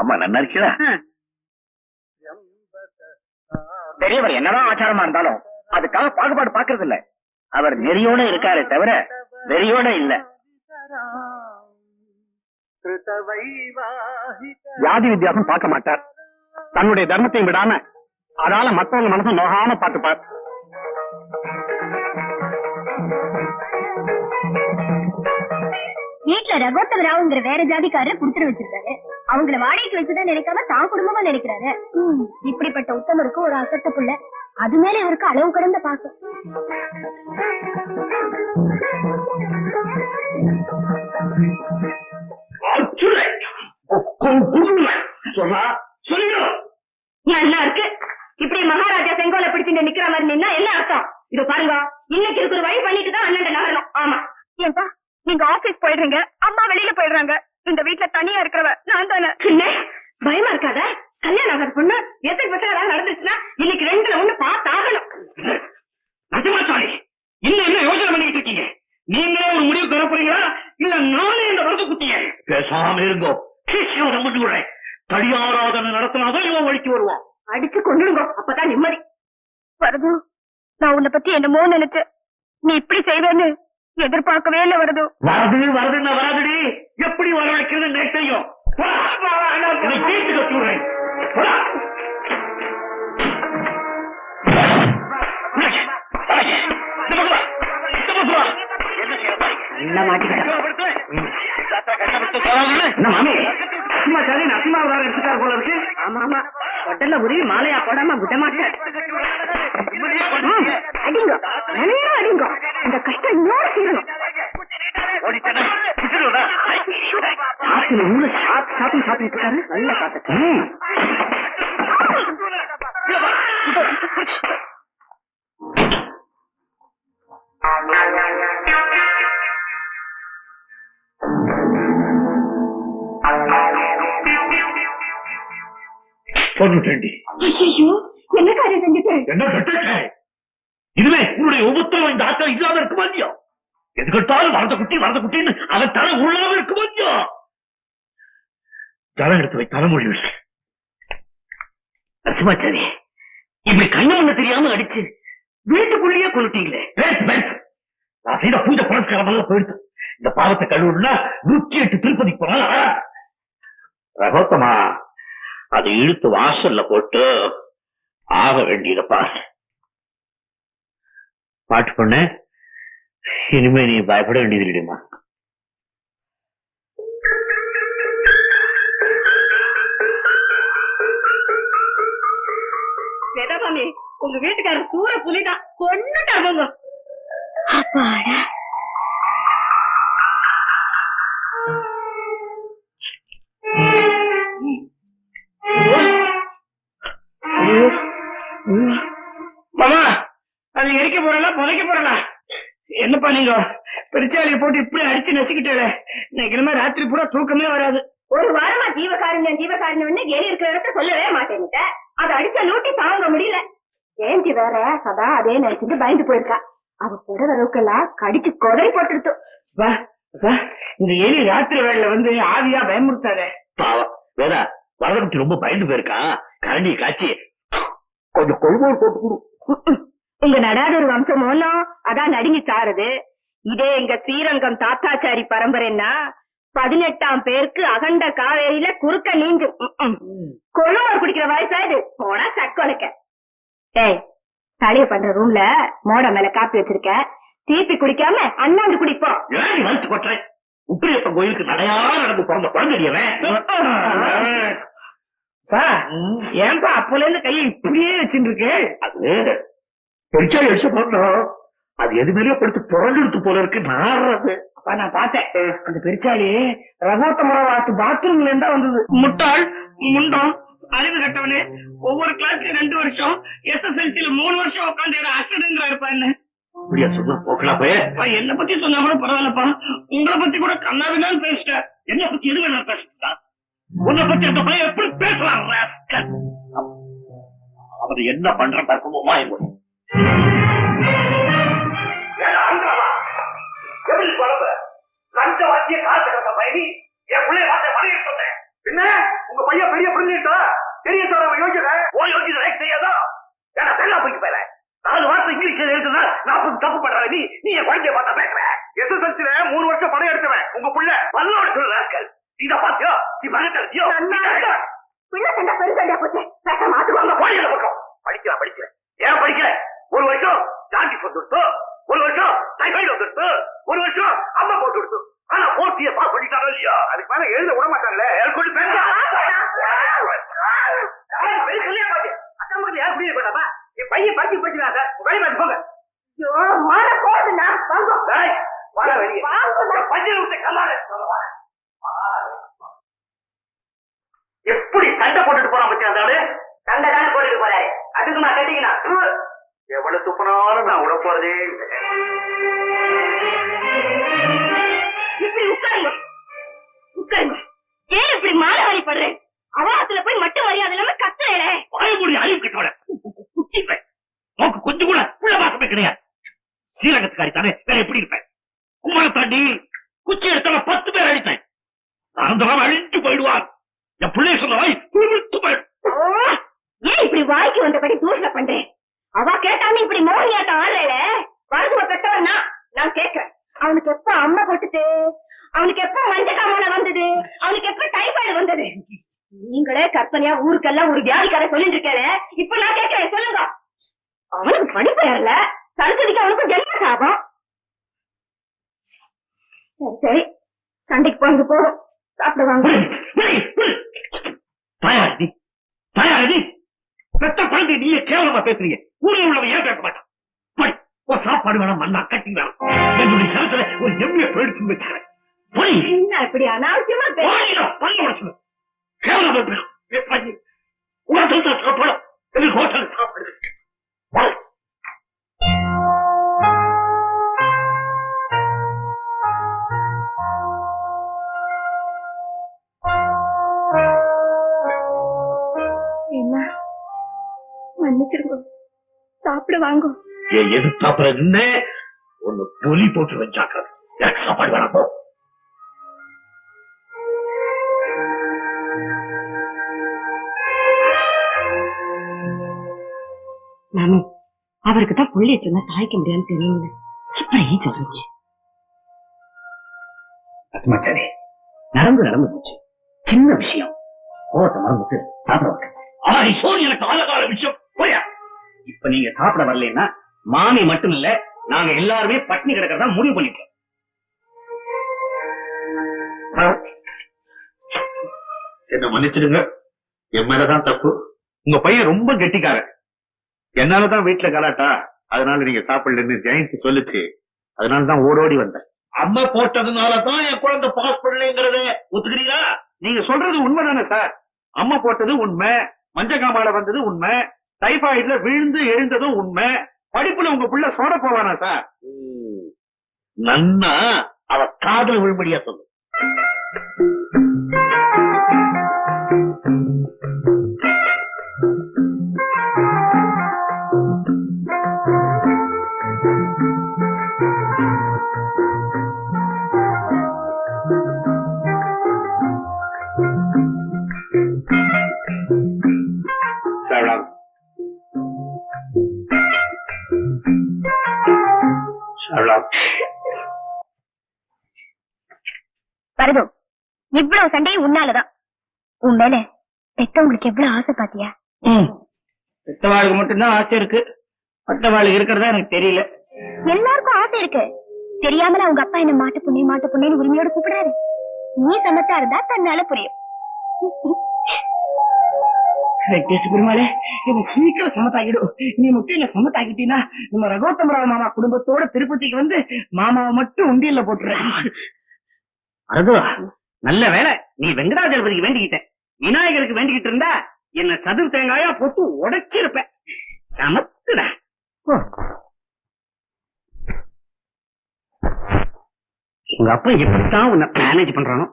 அம்மா பெரியவர் என்னதான் ஆச்சாரமா இருந்தாலும் அதுக்காக பாகுபாடு பாக்குறது இல்ல அவர் நெறியோட இருக்காரே தவிர வெறியோட இல்ல. ஜாதி வித்தியாசம் பார்க்க மாட்டார். தன்னுடைய தர்மத்தையும் விடாம அதால மத்தவங்க மனசை நோகாம பார்த்துப்பார். வீட்டுல ரகோத்தம ராவுங்கிற வேற ஜாதிக்காரர் குடுத்துட்டு வச்சிருக்காரு. அவங்கள வாடகைக்கு வச்சுதான் நினைக்காம தான் குடும்பமா நினைக்கிறாரு. இப்படிப்பட்ட உத்தமருக்கு ஒரு அசத்த புள்ள. அது மேல இவருக்கு அளவு கடந்த பாசம். நல்லா இருக்கு? இப்படி மகாராஜா செங்கோலை பிடிச்சிட்டு நிக்கிற மாதிரி நின்னா என்ன அர்த்தம்? இதோ பாருங்க. இன்னைக்கு இருக்கிற வழி பண்ணிட்டு தான் அண்ணன் நகரணும் ஆமா. ஏன்பா நீங்க ஆபீஸ் போயிடுறீங்க. போயிடுறாங்க இந்த வீட்ல தனியா இருக்கிறவ நான் தானே. பயமா இருக்காத. கல்யாணம் ஆகாத பொண்ணு எத்தனை பசங்க ஏதாவது நடந்துச்சுன்னா இன்னைக்கு ரெண்டுல ஒண்ணு பார்த்தாகணும். நிஜமாச்சாரி இன்னும் என்ன யோசனை பண்ணிட்டு இருக்கீங்க? நீங்களே ஒரு முடிவு பெற போறீங்களா? இல்ல நானே இந்த வரது குட்டிய பேசாம இருங்கோ. மட்டும் விடுறேன் தடியாராதனை நடத்தினாதான் இவன் வழிக்கு வருவான். அடிச்சு கொண்டுடுங்க அப்பதான் நிம்மதி. வரது நான் உன்னை பத்தி என்னமோ நினைச்சேன். நீ இப்படி செய்வேன்னு எதிர்பார்க்கவே இல்ல வருது. வரது வருதுன்னா வராதுடி. எப்படி வரவழைக்கிறது வா. என்ன மாட்டிக்கிட்ட? என்ன மாமி? அசிமா சாரி அசிமா வேற எடுத்துட்டார் போல இருக்கு. ஆமா ஆமா. உடல்ல உருவி மாலையா போடாம விட மாட்டேன். உள்ள சாத்து சாத்து சாப்பிட்டு இருக்காரு நல்ல காத்து. ம். சொல்லுட்டேன்டி ஐயோ என்ன காரியம் செஞ்சுட்டேன் என்ன கட்டை இதுவே உன்னுடைய ஒவ்வொருத்தரும் இந்த ஆட்டம் இல்லாம இருக்குமா இல்லையோ? எதுக்கட்டாலும் வரத குட்டி வரத குட்டின்னு அவன் தலை உள்ளாம இருக்குமா இல்லையோ? தலை எடுத்து வை தலைமொழி விட்டு இப்படி கண்ணு முன்ன தெரியாம அடிச்சு வீட்டுக்குள்ளேயே கொண்டுட்டீங்களே பேசு நான் செய்த பூஜை புரஸ்காரம் போயிடுச்சு இந்த பாவத்தை கழுவுனா நூற்றி எட்டு திருப்பதி போனாலும் ரகோத்தமா அது இழுத்து வாசல்ல போட்டு ஆக வேண்டியதப்பா பாட்டு பொண்ணு இனிமே நீ பயப்பட வேண்டியது இல்லையம்மா வேதாசாமி உங்க வீட்டுக்காரர் சூற புலிதான் அப்பாடா. மாமா அது எரிக்க போறல புதைக்க போறல என்னப்பா நீங்க? பெருச்சாலியை போட்டு இப்படி அடிச்சு நசுக்கிட்டே இன்னைக்கு ராத்திரி பூரா தூக்கமே வராது. ஒரு வாரமா ஜீவகாருண்யம் ஜீவகாருண்யம்னு எலி இருக்கிற இடத்த சொல்லவே மாட்டேன்ட்ட. அதை அடிச்ச லூட்டி தாங்க முடியல. ஜெயந்தி வேற சதா அதே நினைச்சிட்டு பயந்து போயிருக்கா. அவ புடவை ரோக்கெல்லாம் கடிச்சு கொதறி போட்டுருத்து வா வா. இந்த எலி ராத்திரி வேளையில வந்து ஆவியா பயமுறுத்தாத. பாவம். வேதா வரதகுட்டி ரொம்ப பயந்து போயிருக்கான் கரண்டி காய்ச்சி கொஞ்சம் கொள்வோர் போட்டு கொடு. உங்க நடாதொரு வம்சம் ஒன்னும் அதான் நடுங்கி சாருது. இதே எங்க ஸ்ரீரங்கம் தாத்தாச்சாரி பரம்பரைன்னா பதினெட்டாம் பேருக்கு அகண்ட காவேரியில குறுக்க நீந்து. கொழுவர் ஏய் தளிய பண்ற ரூம்ல மோட மேல காப்பி வச்சிருக்க. தீப்பி குடிக்காம அண்ணாந்து குடிப்போம். ஏன் நீ வலிச்சு கொட்டுறேன் உப்பிரியப்பன் கோயிலுக்கு நடையா நடந்து பிறந்த குழந்தையவன் ஏன்பா அப்பல இருந்து கையை இப்படியே வச்சுட்டு இருக்கு அது பெருச்சா எழுச்ச பண்ணோம் அது எது மேலேயோ படுத்து புரண்டெடுத்து போல இருக்கு. நாடுறது அப்ப நான் பார்த்தேன். அந்த பெருச்சாலி ரகோத்தமர வாத்து பாத்ரூம்ல இருந்தா வந்தது. முட்டாள் முண்டம் அறிவு கட்டவனே ஒவ்வொரு கிளாஸ்லயும் ரெண்டு வருஷம் எஸ்எஸ்எல்சில மூணு வருஷம் உட்காந்து அசடுங்கிறாரு பாருங்க அப்படியா சொன்னா என்ன பத்தி சொன்னா கூட பரவாயில்லப்பா. உங்களை பத்தி கூட கண்ணாவிதான் பேசிட்டேன். என்ன பத்தி எது வேணா பேசிட்டா உன்னை பத்தி அந்த பையன் எப்படி பேசலாம்? அவர் என்ன பண்ற எப்படி குழம்பு லஞ்ச வாத்திய காசு கட்ட பயணி என் பிள்ளைய வாத்திய மணி நீ நீ என் குழந்தைய பார்த்தா பேசுற எஸ்எஸ்எல்சில மூணு வருஷம் படம் எடுத்தவன் உங்க புள்ள. பல்லோட சொல்றார்கள் இத பாத்தியோ நீ மகத்தியோ பிள்ளை சண்டை பெருசண்டா போச்சு பேச மாத்துவாங்க போய் பக்கம்? படிக்கிறேன் படிக்கிறேன் ஏன் படிக்கிறேன் ஒரு வருஷம் ஜாண்டிஸ் வந்துடுத்து ஒரு வருஷம் டைஃபாய்டு வந்துடுத்து ஒரு வருஷம் அம்மா போட்டு கொடுத்து. ஆனா போட்டிய பாஸ் பண்ணிட்டாரோ இல்லையா? அதுக்கு மேல எழுத விட மாட்டாங்களே. கொஞ்சம் பேச பையன் பறிச்சு போச்சுனா சார் வேலை பார்த்து போங்க ஐயோ மான போகுதுண்ணா வாங்க டேய், வாடா வெளியே வாங்க. பஞ்சு விட்டு கல்லால எப்படி சண்டை போட்டுட்டு போறான் பத்தி அந்த சண்டை தானே போட்டுட்டு போறாரு. அதுக்கு நான் கட்டிக்கினா எவ்வளவு துப்புனாலும் நான் விட போறதே. இப்படி உட்காருங்க. உட்காருங்க. ஏன் இப்படி மாலை வாரி படுறேன் அவாத்துல போய் மட்டும் மரியாதை இல்லாம கத்துறேன். வாயமொழி அறிவு கட்டோட குச்சிப்பேன் நோக்கு கொஞ்சம் கூட உள்ள வாசமே கிடையாது. ஸ்ரீரங்கத்துக்காரி தானே வேற எப்படி இருப்பேன்? குமர தாண்டி குச்சி எடுத்தால பத்து பேர் அடிப்பேன். சாயந்தரம் அழிஞ்சு போயிடுவார். என் பிள்ளை சொன்னவாய் துருவிட்டு போயிடும். ஏன் இப்படி வாய்க்கு வந்தபடி தூஷணம் பண்றேன்? அவ கேட்டான்னு இப்படி மோகியாட்டம் ஆடுறேல வரதுவ பெற்றவன் நான். நான் கேக்குறேன் அவனுக்கு எப்ப அம்மை போட்டுது? அவனுக்கு எப்ப மஞ்ச காமால வந்தது? அவனுக்கு எப்ப டைபாய்டு வந்தது? நீங்களே கற்பனையா ஊருக்கெல்லாம் ஒரு வியாதிக்கார சொல்லிட்டு இருக்கேன் இப்ப நான் கேட்கிறேன் சொல்லுங்க. அவனுக்கு படிப்பு ஏறல சரஸ்வதிக்கு அவனுக்கும் ஜென்ம சாபம் சரி சண்டைக்கு போங்க போகும் சாப்பிடுவாங்க தயாரி தயாரி பெத்த குழந்தை நீயே கேவலமா பேசுறீங்க. ஊரில் உள்ளவன் ஏன் பேச மாட்டான்? போய் ஒரு சாப்பாடு வேணாம் மண்ணா கட்டி வேணாம். என்னுடைய கருத்துல ஒரு எம்ஏ போயிடுச்சு வச்சுக்கிறேன் போய். என்ன இப்படி அனாவசியமா பேச போயிடா பல்ல உடச்சு கேவலமா பேசும் பேசாதீங்க ஹோட்டல் சாப்பாடு ஹோட்டல் சாப்பாடு சாப்பிட வாங்க என் எதிர்த்தாப்புல நின்னு ஒன்னு பொலி போட்டு வச்சாக்க. எனக்கு சாப்பாடு வேணாம் மாமி அவருக்கு தான் புள்ளிய சொன்னா தாய்க்க முடியாதுன்னு தெரியுங்க இப்படி சொல்றீங்க? அஸ்மாச்சாரி நடந்து நடந்து போச்சு. சின்ன விஷயம். கோவத்தை மறந்துட்டு சாப்பிட ஆய் சோறு எனக்கு ஆழகால விஷயம். இப்ப நீங்க சாப்பிட வரலைன்னா மாமி மட்டும் இல்ல நாங்க எல்லாருமே பட்னி கிடக்கிறதா முடிவு பண்ணிட்டோம். என்ன மன்னிச்சிடுங்க. என் மேலதான் தப்பு. உங்க பையன் ரொம்ப கெட்டிக்காரன். என்னாலதான் வீட்டுல கலாட்டா? அதனால நீங்க சாப்பிடலன்னு ஜெயந்தி சொல்லுச்சு. அதனாலதான் ஓடோடி வந்தேன். அம்மா போட்டதுனாலதான் என் குழந்தை பாஸ் பண்ணலைங்கிறத ஒத்துக்கிறீங்களா? நீங்க சொல்றது உண்மைதானே சார். அம்மா போட்டது உண்மை. மஞ்சக்காமால வந்தது உண்மை. டைபாய்டுல விழுந்து எழுந்ததும் உண்மை. படிப்புல உங்க புள்ள சோட போவானா சார் நன்னா அவ காதல் விழும்படியா சொல்லு. வரது இவ்வளவு சண்டையும் உன்னாலதான். உன் மேல பெத்தவங்களுக்கு எவ்வளவு ஆசை பாத்தியா? பெத்தவாளுக்கு மட்டும்தான் ஆசை இருக்கு. மற்றவாளுக்கு இருக்கிறதா எனக்கு தெரியல. எல்லாருக்கும் ஆசை இருக்கு. தெரியாமல அவங்க அப்பா என்ன மாட்டு புண்ணே மாட்டு புண்ணேன்னு உரிமையோட கூப்பிடாரு நீ சமத்தா இருந்தா தன்னால புரியும். பெருமாளே சீக்கிரம் சமத்தாக்கிடும் நீ மட்டும் என்ன சமத்தாக்கிட்டீங்கன்னா நம்ம ரகோத்தமராவ் மாமா குடும்பத்தோட திருப்பதிக்கு வந்து மாமாவை மட்டும் உண்டியல்ல போட்டுறேன். அரது நல்ல வேலை நீ வெங்கடாஜலபதிக்கு வேண்டிக்கிட்ட விநாயகருக்கு வேண்டிக்கிட்டு இருந்தா என்ன சதுர் தேங்காயா போட்டு உடைச்சிருப்ப சமத்துடா. உங்க அப்பா எப்படித்தான் உன்னை மேனேஜ் பண்றானோ?